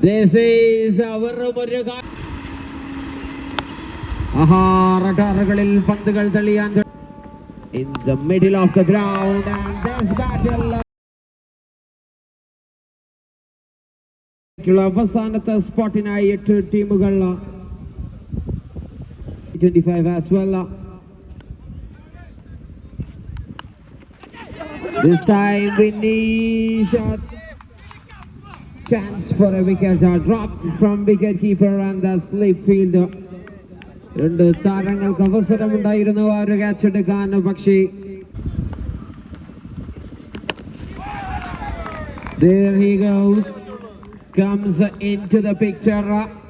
This is our റഡാറുകളിൽ പന്തുകൾ തെളിയാൻ the middle of the ground and this battle ക്കുള്ള അവസാനത്തെ സ്പോട്ടിനായി എട്ട് ടീമുകൾ twenty five as well This time Vinny shot chance for a wicket uh, dropped from wicket keeper and the slip fielder. രണ്ട് താരങ്ങൾക്ക് അവസരമുണ്ടായിരുന്നു ആ ഒരു ക്യാച്ച് എടുക്കാൻ പക്ഷേ There he goes. Comes into the picture.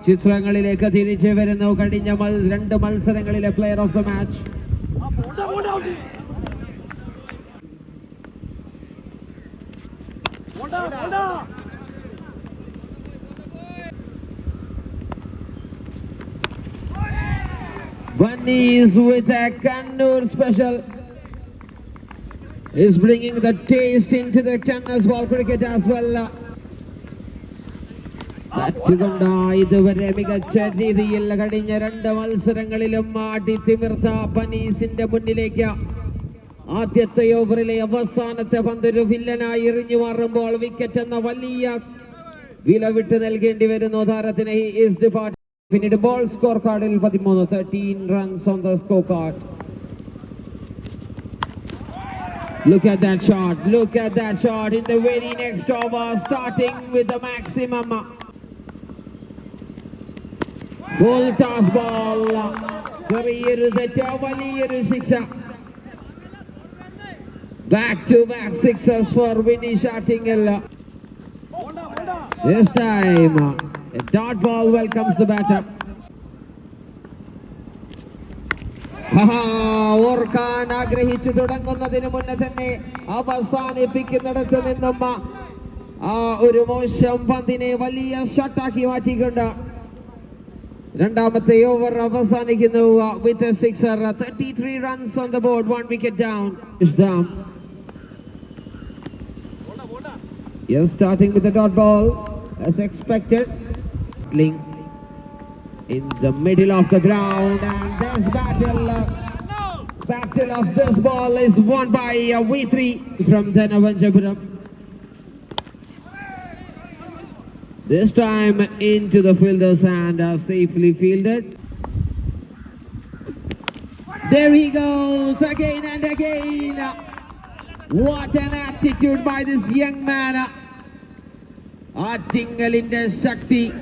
ചിത്രങ്ങളിലേക്ക് തിരിച്ചു വരുന്നു കഴിഞ്ഞ രണ്ട് മത്സരങ്ങളിലെ player of the match Bunnies with a Kannur special is bringing the taste into the tennis ball cricket as well. ബാറ്റുകൊണ്ട് ഇതുവരെ മികച്ച രീതിയിൽ കഴിഞ്ഞ രണ്ട് മത്സരങ്ങളിലും ആടി തിമിർത്ത പനീസിന്റെ മുന്നിലേക്ക് ആദ്യത്തെ ഓവറിലെ അവസാനത്തെ പന്തൊരു വില്ലനായി എറിഞ്ഞു മാറുമ്പോൾ വിക്കറ്റ് എന്ന വലിയ വില വിട്ട് നൽകേണ്ടി വരുന്നു താരത്തിന് he is departed. പിന്നീട് ബോൾ സ്കോർ കാർഡിൽ പതിമൂന്ന് thirteen runs on the scorecard Look at that shot. Look at that shot in the very next over, starting with the maximum. Full toss ball. ചെറിയൊരു തെറ്റ് വലിയൊരു ശിക്ഷ back to back sixes four Vini ഷാറ്റിംഗൽ This time, A dot ball welcomes the batter. ആഹാ, ഓർക്കാൻ ആഗ്രഹിച്ചു തുടങ്ങുന്നതിന് മുന്നേ തന്നെ അവസാനിപ്പിക്കുന്നിടത്ത് നിന്നും ആ ഒരു മോശം പന്തിനെ വലിയ ഷോട്ടാക്കി മാറ്റിക്കൊണ്ട് രണ്ടാമത്തെ ഓവർ അവസാനിക്കുന്നു with sixer thirty three runs on the board one wicket down down Yes, starting with the dot ball as expected. in the middle of the ground and this battle uh, battle of this ball is won by uh, V3 from Dhanavajapuram. This time into the fielder's hand uh, safely fielded. There he goes again and again. What an attitude by this young man. Uh, Attingalinda Shakti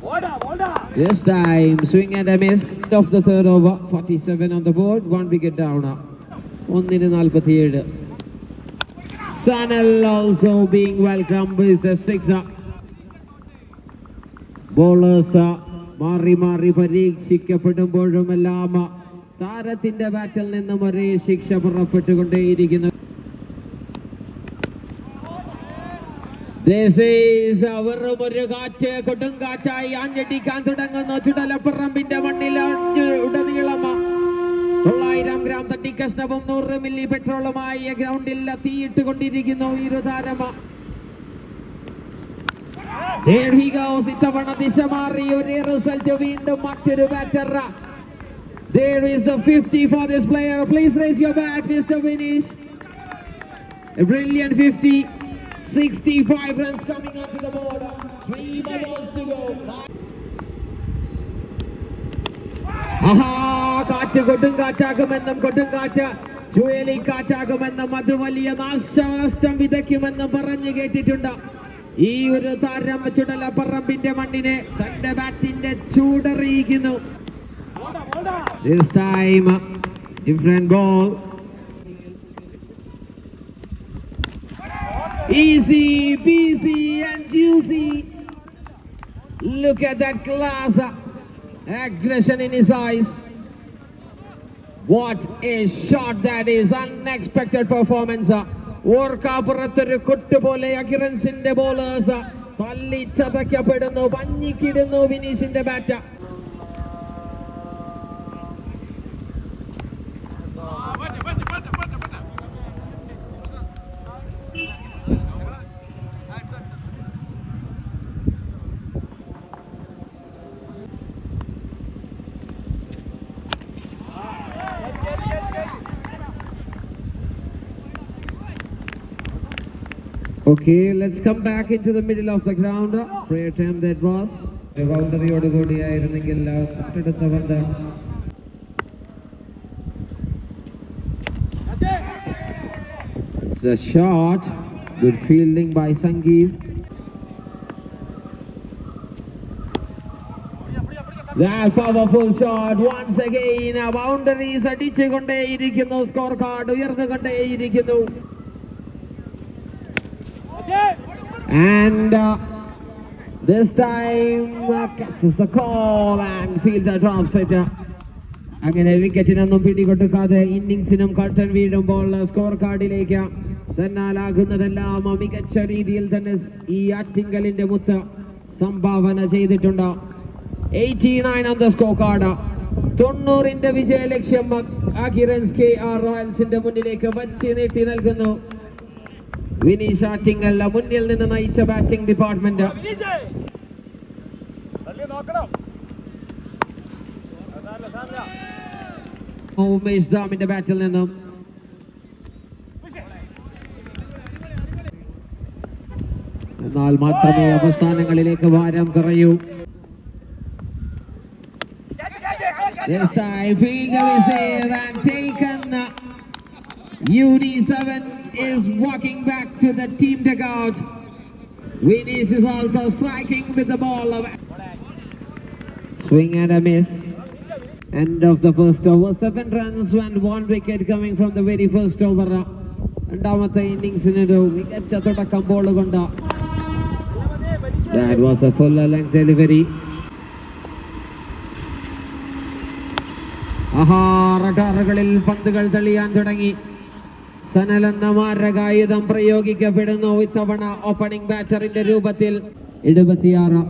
This time, swing and a miss of the third over. 47 on the board, one wicket down. ഒന്നിന് നാൽപ്പത്തിയേഴ് being welcomed with a sixer. Bowlers മാറി മാറി പരീക്ഷിക്കപ്പെടുമ്പോഴുമെല്ലാം താരത്തിന്റെ ബാറ്റിൽ നിന്നും ഒരേ ശിക്ഷ പുറപ്പെട്ടുകൊണ്ടേയിരിക്കുന്നു This is a വെറും ഒരു കാറ്റ് കൊടുങ്കാറ്റായി ആഞ്ഞടിക്കാൻ തുടങ്ങുന്നു ചുടലപ്പറമ്പിന്റെ മണ്ണിൽ ഉടനീളം തൊള്ളായിരം ഗ്രാം തട്ടിക്കഷ്ണവും നൂറ് മില്ലി പെട്രോളുമായി ഗ്രൗണ്ടിൽ തീയിട്ട് കൊണ്ടിരിക്കുന്നു ഇരുതാരമ. ഇത്തവണ ദിശ മാറി ഒരു റിസൾട്ട് വീണ്ടും മറ്റൊരു batter There is the 50 for this player. Please raise your back, Mr. Vinish. A brilliant 50. 65 runs coming onto the board. Three more balls to go. ആഹാ കാറ്റ് കൊടുങ്കാറ്റാകുമെന്നും കൊടുങ്കാറ്റ് ചുഴലിക്കാറ്റാകുമെന്നും അത് വലിയ നാശനഷ്ടം വിതയ്ക്കുമെന്നും പറഞ്ഞു കേട്ടിട്ടുണ്ട് ഈ ഒരു താരം ചുടലപ്പറമ്പിന്റെ മണ്ണിനെ തന്റെ ബാറ്റിന്റെ ചൂടറിയിക്കുന്നു This time, different ball. Easy, busy, and juicy. Look at that class. Aggression in his eyes. What a shot that is. Unexpected performance. ഓർക്കാപ്പുറത്തൊരു കൊട്ടുപോലെ അഖിറൻസിന്റെ ബോളേഴ്സ് തല്ലി ചതയ്ക്കപ്പെടുന്നു പഞ്ഞിക്കിടുന്നു വിനീഷിന്റെ bat Okay, let's come back into the middle of the ground. Prayer time that was. ഒരു ബൗണ്ടറിയോട് കൂടിയായിരുന്നെങ്കിൽ ആ തൊട്ടടുത്ത പന്ത് It's a shot. Good fielding by Sangeev. That powerful shot once again. A boundaries അടിച്ചുകൊണ്ടേയിരിക്കുന്നു സ്കോർ കാർഡ് ഉയർന്നുകൊണ്ടേയിരിക്കുന്നു And uh, this time uh, catches the call and feels the drop set. അങ്ങനെ വിക്കറ്റിനൊന്നും പിടികൊടുക്കാതെ ഇന്നിങ്സിനും കട്ടൻ വീഴുമ്പോൾ score കാർഡിലേക്ക് തന്നാലാകുന്നതെല്ലാം മികച്ച രീതിയിൽ തന്നെ ഈ ആറ്റിങ്കലിന്റെ മുത്ത് സംഭാവന ചെയ്തിട്ടുണ്ട്. Eighty nine on the scorecard തൊണ്ണൂറിന്റെ വിജയലക്ഷ്യം അഖിറൻസ് കെ ആർ റോയൽസിന്റെ മുന്നിലേക്ക് വച്ച് നീട്ടി നൽകുന്നു. വിനീഷ് അല്ല. മുന്നിൽ നിന്ന് നയിച്ച ബാറ്റിംഗ് ഡിപ്പാർട്ട്മെന്റ് ഉമേഷ് ദാമിന്റെ ബാറ്റിൽ നിന്നും. എന്നാൽ മാത്രമേ അവസാനങ്ങളിലേക്ക് ഭാരം കുറയൂ. This time fielder is there taken. UD7 is walking back to the team dugout. Vinis is also striking with the ball. Swing and a miss. End of the first over. Seven runs and one wicket coming from the very first over. രണ്ടാമത്തെ ഇന്നിങ്സിനൊരു മികച്ച തുടക്കം ball കൊണ്ട് That was a full length delivery. ആഹാറടാറുകളിൽ പന്തുകൾ തെളിയാൻ തുടങ്ങി സനൽ എന്ന മാരകായുധം പ്രയോഗിക്കപ്പെടുന്നു ഇത്തവണ ഓപ്പണിംഗ് ബാറ്ററിന്റെ രൂപത്തിൽ. എഴുപത്തിയാറ്.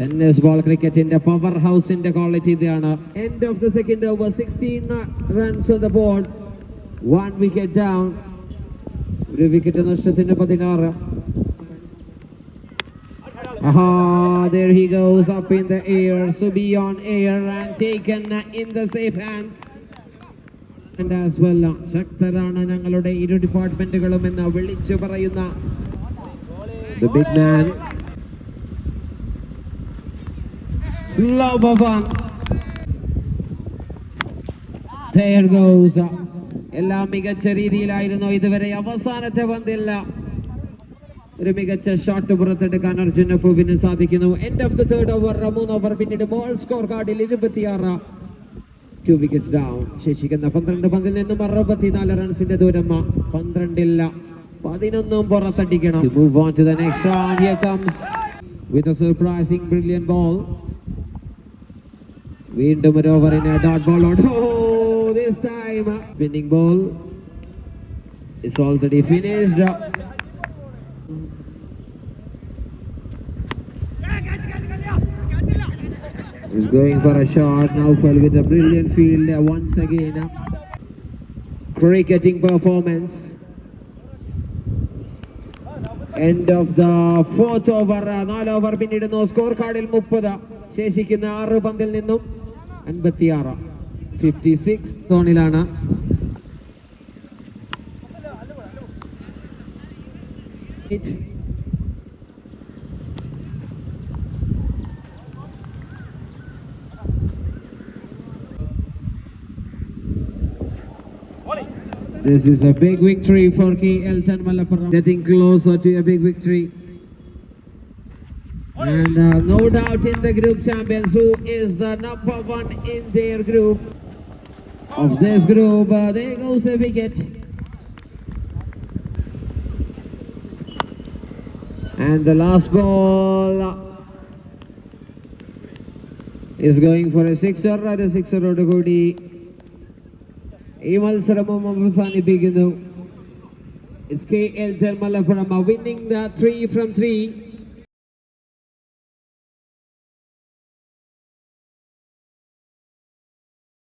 ടെന്നീസ് ബോൾ ക്രിക്കറ്റിന്റെ പവർ ഹൗസിന്റെ ക്വാളിറ്റി ഇതാണ്. End of the second over sixteen runs on the board one wicket down ഒരു വിക്കറ്റ് നഷ്ടത്തിന്റെ പതിനാറ്. Aha, there he goes up in the air. Subi on air and taken in the safe hands. And as well, ശക്തരാണ് ഞങ്ങളുടെ ഇരു ഡിപ്പാർട്ട്മെന്റുകളും എന്ന് വിളിച്ചു പറയുന്ന the big man. Slow Bhavan. There goes. എല്ലാം മികച്ച രീതിയിലായിരുന്നു ഇതുവരെ അവസാനത്തെ പന്തില്ല ഒരു മികച്ച ഷോട്ട് പുറത്തെടുക്കാൻ അർജുന പൂവിന് സാധിക്കുന്നു. End of the third over മൂന്ന് ഓവർ പിന്നീട് ബോൾ സ്കോർ കാർഡിൽ ഇരുപത്തിയാറ്. ടു വിക്കറ്റ്സ് ഡൗൺ ശേഷിക്കുന്ന പന്ത്രണ്ട് പന്തിൽ നിന്നും അറുപത്തിനാല് റൺസിന്റെ ദൂരം പന്ത്രണ്ടില്ല. പതിനൊന്നും പുറത്തടിക്കണം. Move on to next round comes with a surprising brilliant ball വീണ്ടും ഒരു ഓവറിന് dot ball this time spinning ball is already finished. He's going for a shot now fell with a brilliant field uh, once again uh, cricketing performance end of the fourth over നാല് over പിന്നിടുന്നു score കാർഡിൽ മുപ്പത് ശേഷിക്കുന്ന ആറ് പന്തിൽ നിന്നും അൻപത്തിയാറ് fifty six സോണിലാണ് This is a big victory for K. Elton Malappuram. Getting closer to a big victory. And uh, no doubt in the group champions, who is the number one in their group. Of this group, uh, there goes the wicket. And the last ball uh, is going for a sixer. ഒരു സിക്സറോട് കൂടി ഈ മത്സരവും അവസാനിപ്പിക്കുന്നു it's K L Malappuram winning the three from three